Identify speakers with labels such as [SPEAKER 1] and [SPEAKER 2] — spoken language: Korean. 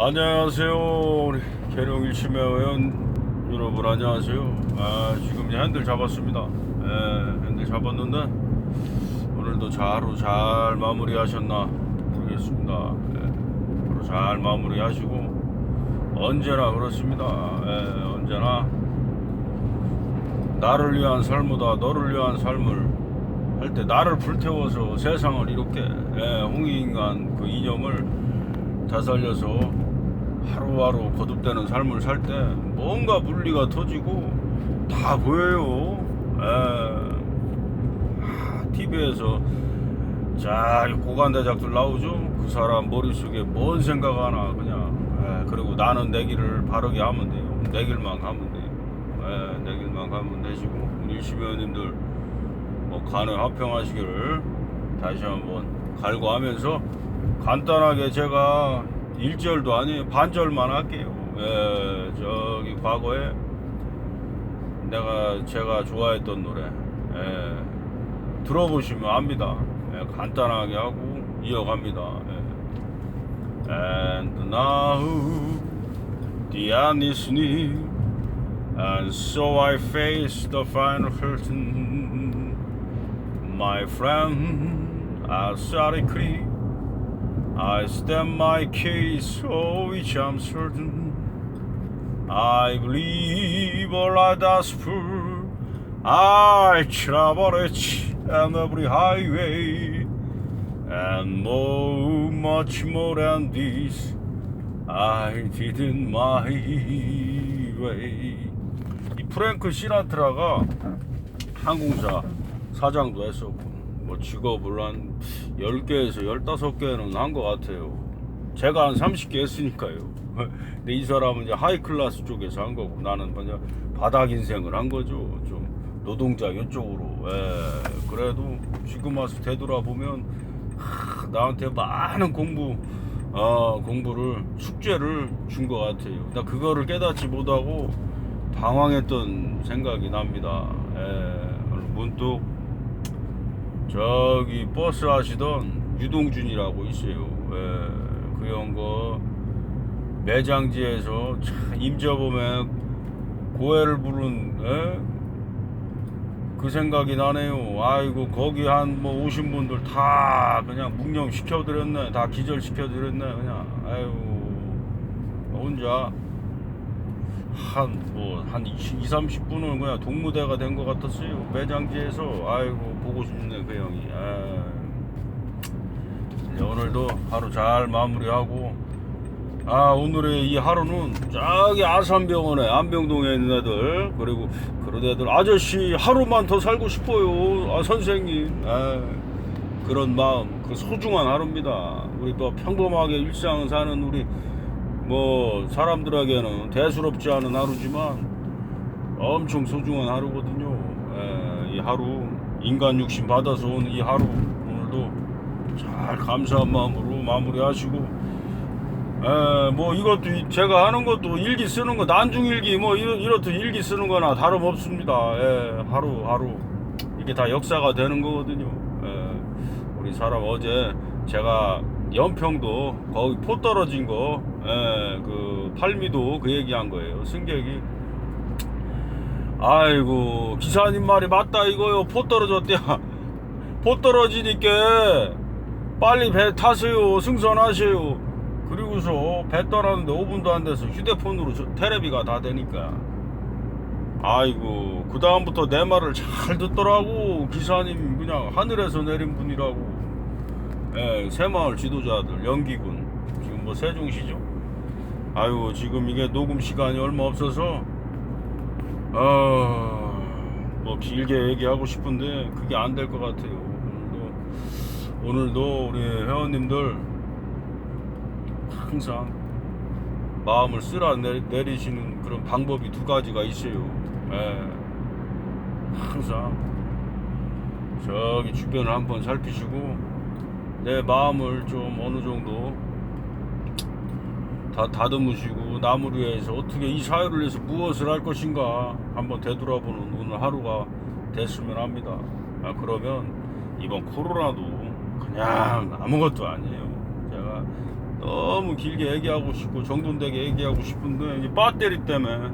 [SPEAKER 1] 안녕하세요 우리 계룡 일심의 의원 여러분 안녕하세요. 아 지금 핸들 잡았습니다. 예 핸들 잡았는데 오늘도 잘 하루 잘 마무리 하셨나 모르겠습니다. 예, 하루 잘 마무리 하시고 언제나 그렇습니다. 예, 언제나 나를 위한 삶보다 너를 위한 삶을 할 때 나를 불태워서 세상을 이롭게 예, 홍익인간 그 이념을 다살려서 하루하루 거듭되는 삶을 살 때 뭔가 물리가 터지고 다 보여요. 예. TV에서 자 고관 대작들 나오죠. 그 사람 머릿속에 뭔 생각 하나 그냥 예, 그리고 나는 내 길을 바르게 하면 돼요. 내 길만 가면 돼요. 예, 내 길만 가면 되시고 우리 일시위원님들 뭐 간을 합평하시기를 다시 한번 갈구하면서 간단하게 제가 1절도 아니에요 반절만 할게요 예, 저기 과거에 내가 제가 좋아했던 노래 예, 들어보시면 압니다 예, 간단하게 하고 이어갑니다 예. And now the end is near And so I face the final curtain My friend, I sorry clear I stand my case, oh, which I'm certain. I believe all I ask for. I travel each and every highway, and more, much more than this, I did in my way. 이 프랭크 시나트라가 항공사 사장도 했었고 뭐 직업을 한 10개에서 15개는 한 것 같아요. 제가 한 30개 했으니까요. 근데 이 사람은 이제 하이 클래스 쪽에서 한 거고 나는 그냥 바닥 인생을 한 거죠. 좀 노동자 이쪽으로. 예. 그래도 지금 와서 되돌아보면 하, 나한테 많은 공부 어, 공부를 숙제를 준 것 같아요. 나 그거를 깨닫지 못하고 방황했던 생각이 납니다. 예. 문득 저기 버스 하시던 유동준이라고 있어요. 예, 그 형거 매장지에서 참 임저범의 고해를 부른 예? 그 생각이 나네요. 아이고 거기 한 뭐 오신 분들 다 그냥 묵념 시켜드렸네. 다 기절 시켜드렸네. 그냥 아이고 혼자 한 뭐한 20, 30분은 그냥 동무대가 된 것 같았어요. 매장지에서. 아이고 보고 싶네 그 형이. 아. 오늘도 하루 잘 마무리하고. 아 오늘의 이 하루는 저기 아산병원에 안병동에 있는 애들 그리고 그런 애들 아저씨 하루만 더 살고 싶어요. 아 선생님. 아, 그런 마음 그 소중한 하루입니다. 우리 또 평범하게 일상 사는 우리 뭐 사람들에게는 대수롭지 않은 하루지만 엄청 소중한 하루거든요. 예, 이 하루 인간 육신 받아서 온 이 하루 오늘도 잘 감사한 마음으로 마무리하시고 예, 뭐 이것도 이- 제가 하는 것도 일기 쓰는 거 난중 일기 뭐 이렇, 이렇듯 일기 쓰는 거나 다름없습니다. 예, 하루 하루 이게 다 역사가 되는 거거든요. 예, 우리 사람 어제 제가 연평도 거기 포 떨어진 거, 예, 그 팔미도 그 얘기한 거예요. 승객이 아이고 기사님 말이 맞다 이거요. 포 떨어졌대야. 포 떨어지니까 빨리 배 타세요. 승선하세요. 그리고서 배 떠나는데 5분도 안 돼서 휴대폰으로 저- 테레비가 다 되니까. 아이고 그 다음부터 내 말을 잘 듣더라고 기사님 그냥 하늘에서 내린 분이라고 예, 새마을 지도자들 연기군 지금 뭐 세종시죠 아유 지금 이게 녹음 시간이 얼마 없어서. 어뭐 길게 얘기하고 싶은데 그게 안 될 것 같아요. 오늘도 오늘도 우리 회원님들 항상 마음을 쓸어 내- 내리시는 그런 방법이 두 가지가 있어요. 예, 항상 저기 주변을 한번 살피시고 내 마음을 좀 어느 정도 다 다듬으시고 나무를 위해서 어떻게 이 사회를 위해서 무엇을 할 것인가 한번 되돌아보는 오늘 하루가 됐으면 합니다. 아, 그러면 이번 코로나도 그냥 아무것도 아니에요. 제가 너무 길게 얘기하고 싶고 정돈되게 얘기하고 싶은데 이 배터리 때문에